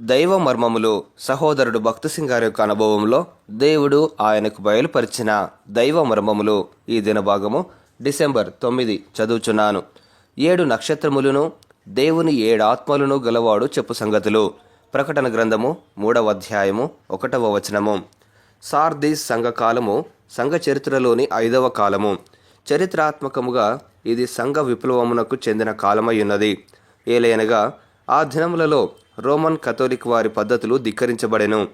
దైవ మర్మములు సహోదరుడు భక్త గారి యొక్క అనుభవంలో దేవుడు ఆయనకు బయలుపరిచిన దైవ మర్మములు ఈ దినభాగము డిసెంబర్ తొమ్మిది చదువుచున్నాను. ఏడు నక్షత్రములను దేవుని ఏడు ఆత్మలను గలవాడు చెప్పు సంగతులు. ప్రకటన గ్రంథము మూడవ అధ్యాయము ఒకటవ వచనము. సార్దీస్ సంఘకాలము సంఘ చరిత్రలోని ఐదవ కాలము. చరిత్రాత్మకముగా ఇది సంఘ విప్లవమునకు చెందిన కాలమై ఉన్నది. ఏలైనగా ఆ దినములలో రోమన్ కథోలిక్ వారి పద్ధతులు ధిక్కరించబడెను.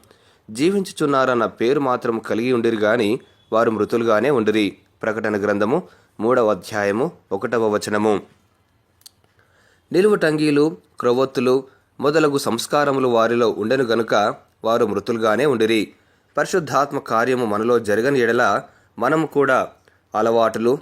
జీవించుచున్నారన్న పేరు మాత్రం కలిగి ఉండిరి గాని వారు మృతులుగానే ఉండిరి. ప్రకటన గ్రంథము మూడవ అధ్యాయము ఒకటవ వచనము. నిలువుటంగీలు క్రొవ్వొత్తులు మొదలగు సంస్కారములు వారిలో ఉండెను గనుక వారు మృతులుగానే ఉండిరి. పరిశుద్ధాత్మ కార్యము మనలో జరగని ఎడల మనము కూడా అలవాటులు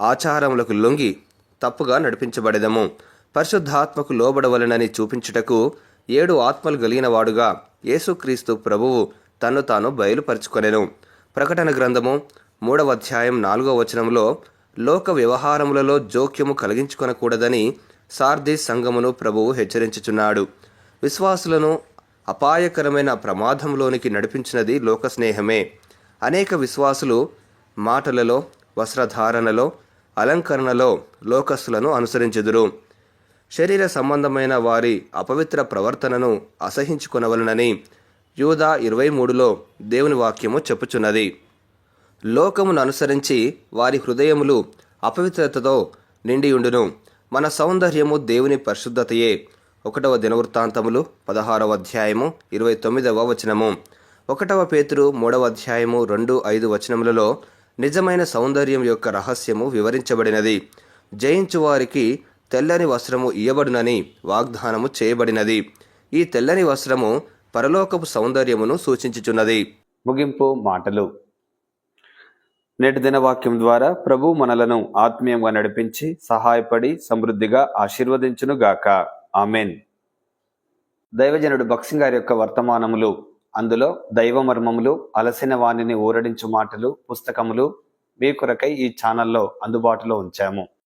ఆచారములకు లొంగి తప్పుగా నడిపించబడదము. పరిశుద్ధాత్మకు లోబడవలనని చూపించుటకు ఏడు ఆత్మలు గలిగినవాడుగా యేసుక్రీస్తు ప్రభువు తన్ను తాను బయలుపరుచుకొనెను. ప్రకటన గ్రంథము మూడవ అధ్యాయం నాలుగవ వచనంలో లోక వ్యవహారములలో జోక్యము కలిగించుకొనకూడదని సార్దీస్ సంఘమును ప్రభువు హెచ్చరించుచున్నాడు. విశ్వాసులను అపాయకరమైన ప్రమాదంలోనికి నడిపించినది లోక స్నేహమే. అనేక విశ్వాసులు మాటలలో వస్త్రధారణలో అలంకరణలో లోకస్తులను అనుసరించెదురు. శరీర సంబంధమైన వారి అపవిత్ర ప్రవర్తనను అసహించుకొనవలనని యూదా ఇరవై మూడులో దేవుని వాక్యము చెప్పుచున్నది. లోకమును అనుసరించి వారి హృదయములు అపవిత్రతతో నిండియుండును. మన సౌందర్యము దేవుని పరిశుద్ధతయే. ఒకటవ దినవృత్తాంతములు పదహారవ అధ్యాయము ఇరవై తొమ్మిదవ వచనము. ఒకటవ పేతురు మూడవ అధ్యాయము రెండు ఐదు వచనములలో నిజమైన సౌందర్యం యొక్క రహస్యము వివరించబడినది. జయించు వారికి తెల్లని వస్త్రము ఇయ్యబడునని వాగ్దానము చేయబడినది. ఈ తెల్లని వస్త్రము పరలోకపు సౌందర్యమును సూచించుచున్నది. ముగింపు మాటలు. నేటి దినవాక్యం ద్వారా ప్రభు మనలను ఆత్మీయంగా నడిపించి సహాయపడి సమృద్ధిగా ఆశీర్వదించును గాక ఆమెన్. దైవజనుడు బక్సింగ్ గారి యొక్క వర్తమానములు అందులో దైవ మర్మములు అలసిన వాణిని ఊరడించు మాటలు పుస్తకములు మీ కొరకై ఈ ఛానల్లో అందుబాటులో ఉంచాము.